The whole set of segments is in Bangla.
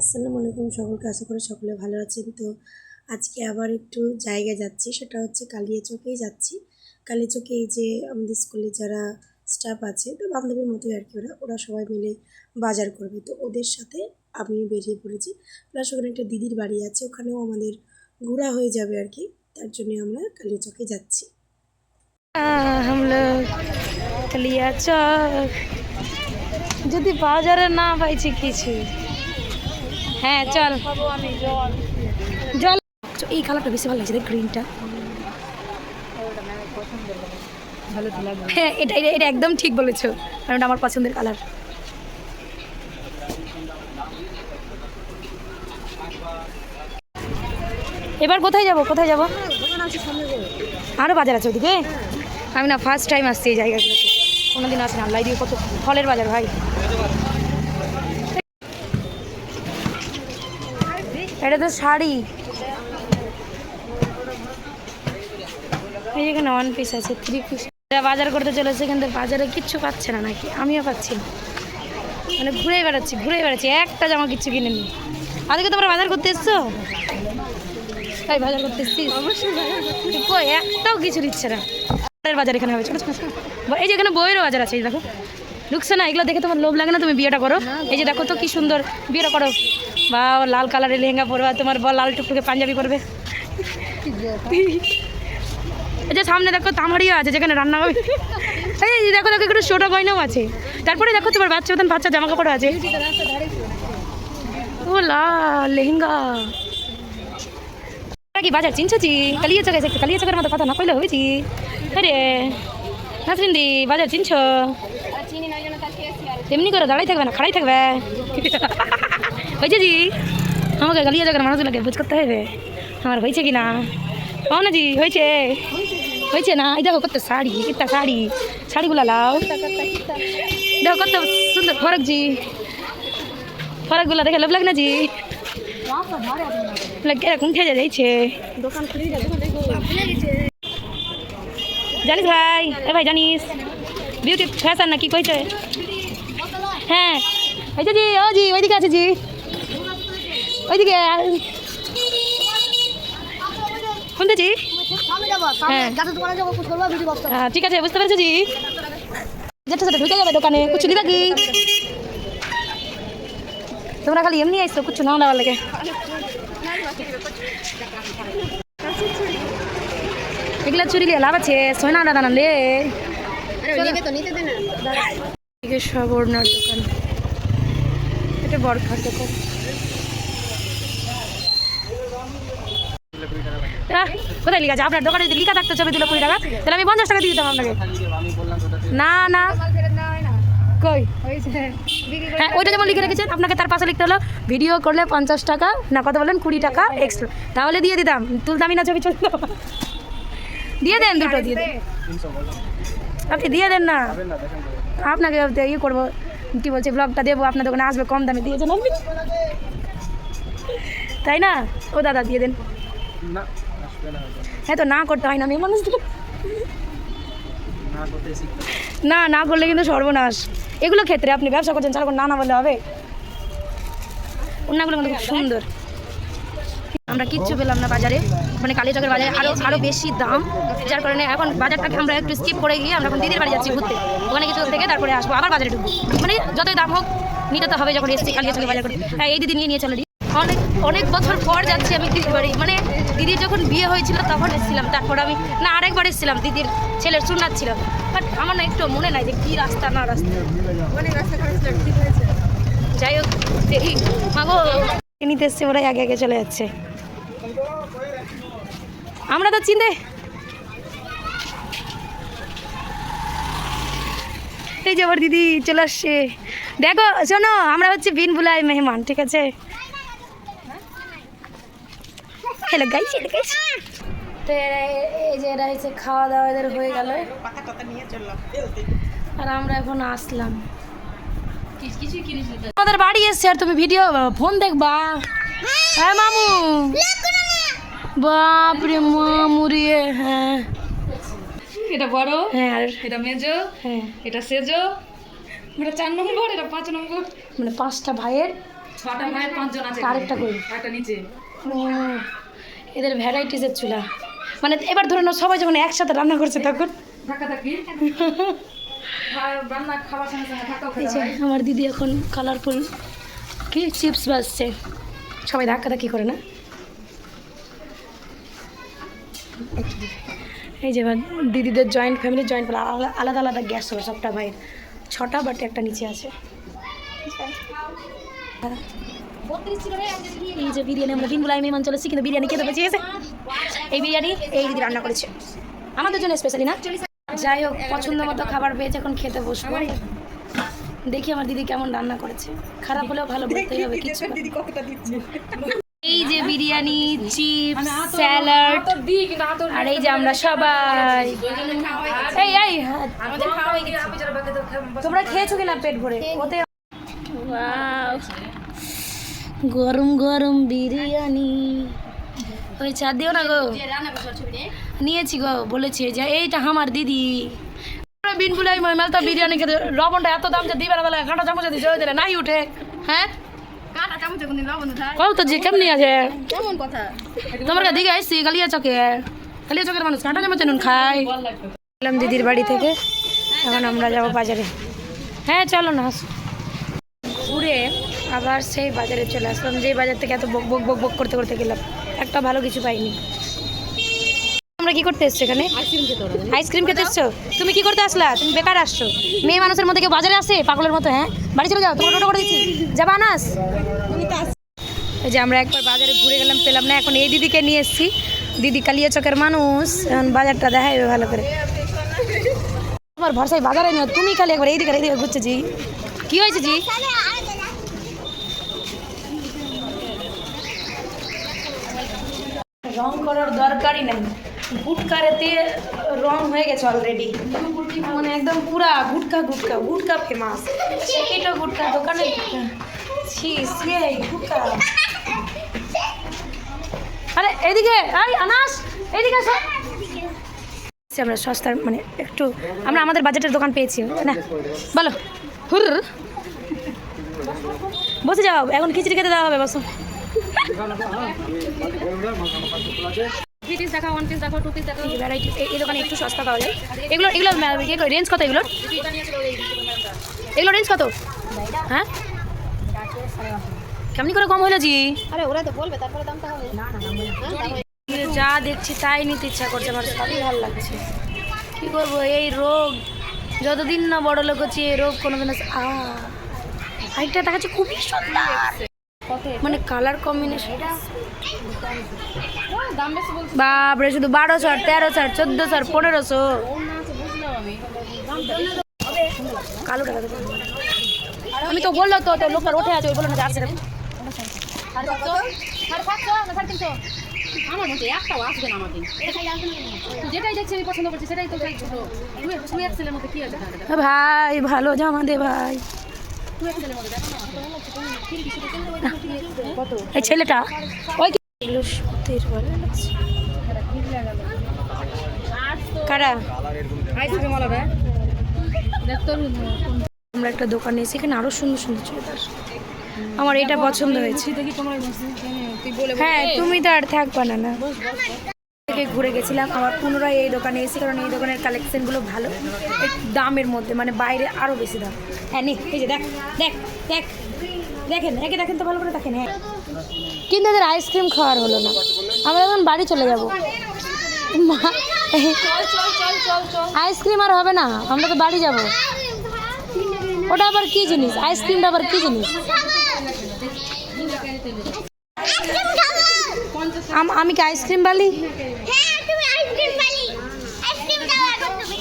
আসসালামু আলাইকুম সকলকে, আশা করি সকলে ভালো আছেন। তো আজকে আবার একটু জায়গায় যাচ্ছি, সেটা হচ্ছে কালিয়াচকেই যাচ্ছি। কালিয়াচকে এই যে আমাদের স্কুলে যারা স্টাফ আছে, তো বান্ধবীর মতোই আর কি ওরা ওরা সবাই মিলে বাজার করবে। তো ওদের সাথে আমিও বেরিয়ে পড়েছি। প্লাস ওখানে একটা দিদির বাড়ি আছে, ওখানেও আমাদের ঘোরা হয়ে যাবে আর কি, তার জন্য আমরা কালিয়াচকে যাচ্ছি। আমরা যদি বাজারে না পাইছি কিছু হ্যাঁ চল। জল। এই কালারটা বেশি ভালো লাগছে, দেখ গ্রিনটা হ্যাঁ এটা এটা- একদম ঠিক বলেছ, কারণ এটা আমার পছন্দের কালার। এবার কোথায় যাব? কোথায় যাব? আরও বাজার আছে ওদিকে? আমি না ফার্স্ট টাইম আসছি এই জায়গাগুলোতে। কোনোদিন আসি না, আল্লাহ দিয়ে কত ফলের বাজার ভাই। এটা তো শাড়ি। এই যেখানে ওয়ান পিস আছে থ্রি পিস বাজার করতে চলেছে কিন্তু বাজারে কিচ্ছু পাচ্ছে না নাকি? আমিও পাচ্ছি না। মানে ঘুরে বেড়াচ্ছি ঘুরে বেড়াচ্ছি একটা জামা কিচ্ছু কিনে নি আজকে তোমরা বাজার করতে এসছো? তাই বাজার করতে এসছিস অবশ্যই একটাও কিছু দিচ্ছে না। বাজার এখানে হবে ছোটো ছোটো এই যে এখানে বইয়েরও বাজার আছে এই দেখো। ঢুকছে না এগুলো দেখে তোমার লোভ লাগে না তুমি বিয়েটা করো। এই যে দেখো তো কি সুন্দর বিয়েটা করো। বা লাল কালারের লেহেঙ্গা পরবা তোমার বল লাল টুকটুকে পাঞ্জাবি পরবে। আচ্ছা সামনে দেখো তামারিও আছে যেখানে রান্না হবে। এই দেখো দেখো একটু ছোটো গয়নাও আছে। তারপরে দেখো তোমার বাচ্চা মতন বাচ্চা জামা কাপড় আছে। ও লাল লেহেঙ্গা। কি বাজার চিনছি কালিয়া এসে কালিয়া চকের মতো কথা না কইলে হয়েছি। আরে নাসরিন দি বাজার চিনছ? তেমনি করে দাঁড়াই থাকবে না খাড়াই থাকবে। হয়েছে জি? আমাকে গালিয়া চকের মানুষগুলোকে বুঝ করতে হবে। আমার হয়েছে কি না পাও না জি, হয়েছে। হয়েছে না? এই দেখো কত শাড়ি, কিতা শাড়ি। শাড়িগুলা লাও। দেখো কত সুন্দর ফরক জি। ফরকগুলা দেখে লোভ লাগ না জি? লাগে এরকম খেয়ে যাইছে? জানিস ভাই? এ ভাই জানিস? বিউটি ফ্যাশন না কি কইছে? হ্যাঁ। হয়েছে জি, ও জি, ওইদিকে আছে জি। ওইদিকে শুনতে জি হ্যাঁ। ঠিক আছে বুঝতে পেরেছ জি? যেটা সেটা ঢুকে যাবে দোকানে কিছু দিবা কি? তোমরা খালি এমনি আইসো কিছু না দেওয়ার লাগে। এগুলা চুরি লিয়ে লাভ আছে সোনা দাদা না লে। সব ওড়নার দোকান। এটা বরখার দোকান কোথায় লিখা আছে? আপনার দোকানে যদি লিখা থাকতো ছবি দিল কুড়ি টাকা, তাহলে আমি পঞ্চাশ টাকা দিয়ে দিতাম আপনাকে। না না। হ্যাঁ যেমন লিখে রেখেছেন, আপনাকে তার পাশে লিখতে হলো, ভিডিও করলে পঞ্চাশ টাকা, না কত কুড়ি টাকা তাহলে দিয়ে দিতাম। তুলতামই না ছবি দিয়ে দেন দুটো, দিয়ে আপনি দিয়ে দেন না। আপনাকে ইয়ে করব, কী বলছে ব্লগটা দেবো, আপনার দোকানে আসবে, কম দামে দিয়েছেন আপনি। তাই না? ও দাদা, দিয়ে দেন। হ্যাঁ তো না করতে হয় না মেয়ে মানুষ না না করলে কিন্তু সর্বনাশ। এগুলো ক্ষেত্রে আপনি ব্যবসা করছেন সারাক্ষণ না না বললে হবে? অন্যগুলো কিন্তু খুব সুন্দর। আমরা কিচ্ছু পেলাম না বাজারে। মানে কালীচকের বাজারে আরও আরও বেশি দাম। যার কারণে এখন বাজারটাকে আমরা একটু স্কিপ করে গিয়ে আমরা এখন দিদির বাড়ি যাচ্ছি ঘুরতে। ওখানে কিছু থেকে তারপরে আসব আবার বাজারে ঢুকবো। মানে যতই দাম হোক নিতে তো হবে যখন এসছি কালীচকের বাজার করে। হ্যাঁ এই দিদি নিয়ে নিয়ে চলো অনেক অনেক বছর পর যাচ্ছি আমি দিদির বাড়ি। মানে দিদির যখন বিয়ে হয়েছিল তখন এসেছিলাম তারপর আমি না আরেকবার এসেছিলাম দিদির ছেলের সুনাত ছিল। বাট আমার না একটু মনে নাই যে কী রাস্তা না রাস্তা। অনেক রাস্তা যাই হোক দেখি। মাগো। নিতে এসছে ওরাই আগে আগে চলে যাচ্ছে। আমরা তো চিনতে এই যে আমার দিদি চলে আসছে। দেখো শোনো আমরা হচ্ছে বিন বুলাই মেহমান ঠিক আছে? হ্যালো গাইছি হ্যালো গাইছি তো এরা- এই যে এরা হচ্ছে খাওয়া দাওয়া এদের হয়ে গেল। আর আমরা এখন আসলাম। আমাদের বাড়ি এসছে আর তুমি ভিডিও ফোন দেখবা? হ্যাঁ মামু? বাপরে মামু রে হ্যাঁ। এটা বড় হ্যাঁ আর এটা মেজো হ্যাঁ। এটা সেজো। এটা চার নম্বর এটা পাঁচ নম্বর। মানে পাঁচটা ভাইয়ের ছটা ভাই পাঁচজন আছে আরেকটা কই? একটা নিচে। ও, এদের ভ্যারাইটিসের চুলা। মানে এবার ধরে নাও, সবাই যখন একসাথে রান্না করছে তখন। আমার দিদি এখন কালারফুল কি চিপস বাজছে। সবাই ধাক্কা ধাক্কি করে না? এই যে দিদিদের জয়েন্ট ফ্যামিলি জয়েন্ট ফ্যামিলি আলাদা আলাদা গ্যাস হবে সবটা ভাইয়ের। ছটা বাট একটা নিচে আছে। এই যে বিরিয়ানি আমরা দিন বলাই মেহমান চলেছি কিন্তু বিরিয়ানি খেতে পেয়েছি এই বিরিয়ানি এই দিদি রান্না করেছে। আমাদের জন্য স্পেশালি না? যাই হোক পছন্দ মতো খাবার পেয়েছে এখন খেতে বসবো। দেখি আমার দিদি কেমন রান্না করেছে। খারাপ হলেও ভালো বলতেই হবে কিছু এই যে বিরিয়ানি চিপস স্যালাড। কিন্তু আতর আর এই যে আমরা সবাই। এই এই। হাত। আমাদের খাওয়া হয়ে গেছে আপনি যারা বাকি তো খাবেন তোমরা খেয়েছো কিনা পেট ভরে? ওতে! গরম গরম বিরিয়ানি। ওই চা দিও না গো। নিয়েছি গো বলেছি যে এইটা আমার দিদি। বিন ফুলাই মাল তো বিরিয়ানি খেতে লবণটা এত দাম যে দিবে না তাহলে কাঁটা চামচ জয় দিলে নাই উঠে। হ্যাঁ? কও তো যে কেমনি আছে? তোমার কাছে দিকে আসছি কালিয়া চকে। কালিয়া চকের মানুষ কাঁটা চামচ নুন খাই এলাম দিদির বাড়ি থেকে। এখন আমরা যাব বাজারে। হ্যাঁ চলো না। ঘুরে আবার সেই বাজারে চলে আসলাম যেই বাজার থেকে এত বক বক বক বক করতে করতে গেলাম। একটা ভালো কিছু পাইনি। আমরা কি করতে এসছো এখানে? আইসক্রিম খেতে এসছো? তুমি কি করতে আসলা? তুমি বেকার আসছো। মেয়ে মানুষের মধ্যে কেউ বাজারে আসে? পাগলের মতো হ্যাঁ? বাড়ি চলে যাও তোমার টোটো করে দিচ্ছি। যাবা আনাস? এই যে আমরা একবার বাজারে ঘুরে গেলাম পেলাম না। এখন এই দিদিকে নিয়ে এসেছি। দিদি কালিয়া চকের মানুষ। এখন বাজারটা দেখাইবে ভালো করে। আমার ভরসায় বাজারে নিও। তুমি খালি একবার এইদিকে এইদিকে ঘুরছে জি। কি হয়েছে জি? রং করার দরকারই নেই। গুটকারেতে রং হয়ে গেছে অলরেডি মানে একদম পুরা গুটকা গুটকা গুটকা ফেমাস সেটা গুটকা দোকানে ছি গুটকা। আরে, এদিকে, এই আনাস, এদিকে আসো। আমরা সস্তার মানে একটু, আমরা আমাদের বাজেটের দোকান পেয়েছি, না? বলো। হুর। বসে যাও, এখন খিচড়ি খেতে দেওয়া হবে, বসো। থ্রি পিস দেখা ওয়ান পিস দেখো টু পিস দেখো। ভ্যারাইটি এই দোকানে একটু সস্তা পাওয়া যায়। এগুলো এগুলো রেঞ্জ কত এগুলোর? এগুলো রেঞ্জ কত? হ্যাঁ? কেমনি করে কম হলো জি? আরে ওরা তো বলবে তারপরে দামটা হবে। না না যা দেখছি তাই নিতে ইচ্ছা করছে আমার। সবই ভালো লাগছে। কি করব এই রোগ। যতদিন না বড় লোক হচ্ছে এই রোগ কোনোদিন আস- আ আরেকটা দেখাচ্ছে খুবই সুন্দর। মানে কালার কম্বিনেশন বাপরে শুধু বারোশো তেরোশো চোদ্দোশো পনেরোশো। আমি কালো টাকা আমি তো বলল তো লোকটা উঠে আছে ওই বলল না আসছে আমার মধ্যে একটাও আসবে আমাদের। যেটাই দেখছি আমি পছন্দ করছি সেটাই তো ভাই ভালো জামা দে ভাই। এই ছেলেটা? ওই। কারা? আমরা একটা দোকানে এসে এখানে আরও সুন্দর সুন্দর চুড়িদার। আমার এটা পছন্দ হয়েছে। হ্যাঁ তুমি তো আর থাকবা না না। থেকে ঘুরে গেছিলাম আবার পুনরায় এই দোকানে এসে কারণ এই দোকানের কালেকশনগুলো ভালো। দামের মধ্যে মানে বাইরে আরও বেশি দাম। হ্যাঁ নে, এই যে দেখ দেখ দেখ, দেখেন, একে দেখেন তো ভালো করে দেখেন হ্যাঁ। কিন্তু এদের আইসক্রিম খাওয়ার হলো না। আমরা এখন বাড়ি চলে যাব। আইসক্রিম আর হবে না, আমরা তো বাড়ি যাব। ওটা আবার কি জিনিস? আইসক্রিমটা আবার কি জিনিস? আম- আমি কি আইসক্রিম বালি? হ্যাঁ তুমি আইসক্রিম পালি আইসক্রিম দাও এখন তুমি।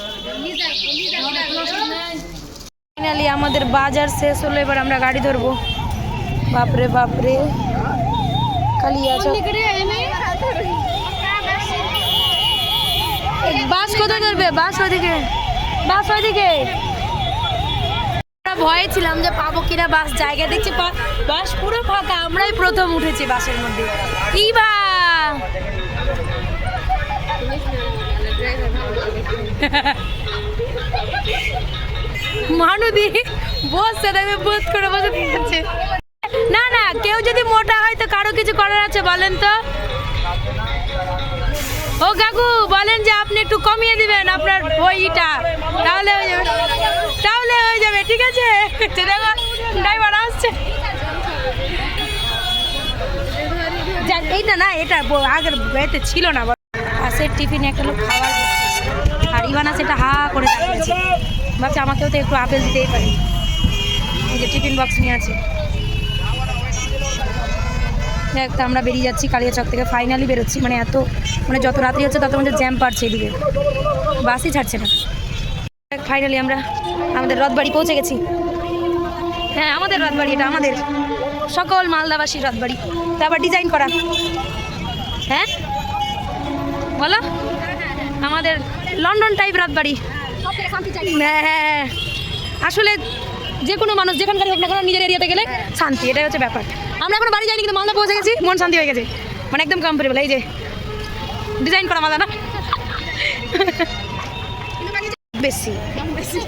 ফাইনালি আমাদের বাজার শেষ হলো এবার আমরা গাড়ি ধরবো। বাপরে বাপরে। কালিয়া চক বাস কোথায় ধরবে? বাস ওইদিকে। বাস ওইদিকে। ভয়ে ছিলাম যে পাবো কিনা বাস জায়গা দেখছি বাস পুরো ফাঁকা, আমরাই প্রথম উঠেছি বাসের মধ্যে। ইবা! মানুদি বসছে করে বসে আছে না না, কেউ যদি মোটা হয় তো কারও কিছু করার আছে বলেন তো? ও কাকু, বলেন যে আপনি একটু কমিয়ে দিবেন আপনার ওইটা তাহলে ঠিক আছে? ড্রাইভার আসছে এইটা না এটা আগের এতে ছিল না পাশের টিফিনে একটা লোক খাবার আর ইভানা সেটা হা করে তাকিয়েছে ভাবছে আমাকেও তো একটু আপেল দিতেই পারে। যে টিফিন বক্স নিয়ে আছে। দেখ, তো আমরা বেরিয়ে যাচ্ছি কালিয়াচক থেকে। ফাইনালি বেরোচ্ছি। মানে এত মানে যত রাত্রি হচ্ছে, তত মধ্যে জ্যাম পাচ্ছে এদিকে। বাসই ছাড়ছে না। ফাইনালি আমরা আমাদের রথবাড়ি পৌঁছে গেছি। হ্যাঁ আমাদের রথবাড়ি, এটা আমাদের। সকল মালদাবাসীর রথবাড়ি। তারপর ডিজাইন করা। হ্যাঁ? বলো? আমাদের লন্ডন টাইপ রাতবাড়ি হ্যাঁ হ্যাঁ আসলে যে কোনো মানুষ যেখানকার হোক না কেন, নিজের এরিয়াতে গেলে শান্তি, এটাই হচ্ছে ব্যাপার। আমরা এখন বাড়ি যাইনি, কিন্তু মালদা পৌঁছে গেছি, মন শান্তি হয়ে গেছে। মানে একদম কমফোর্টেবল এই যে। ডিজাইন করা মালদা না? বেশি।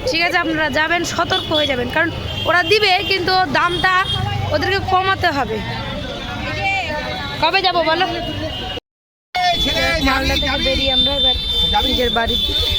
ঠিক আছে আপনারা যাবেন সতর্ক হয়ে যাবেন। কারণ ওরা দিবে কিন্তু দামটা ওদেরকে কমাতে হবে। কবে যাব বলো? বেরিয়ে আমরা এবার নিজের বাড়ির দিকে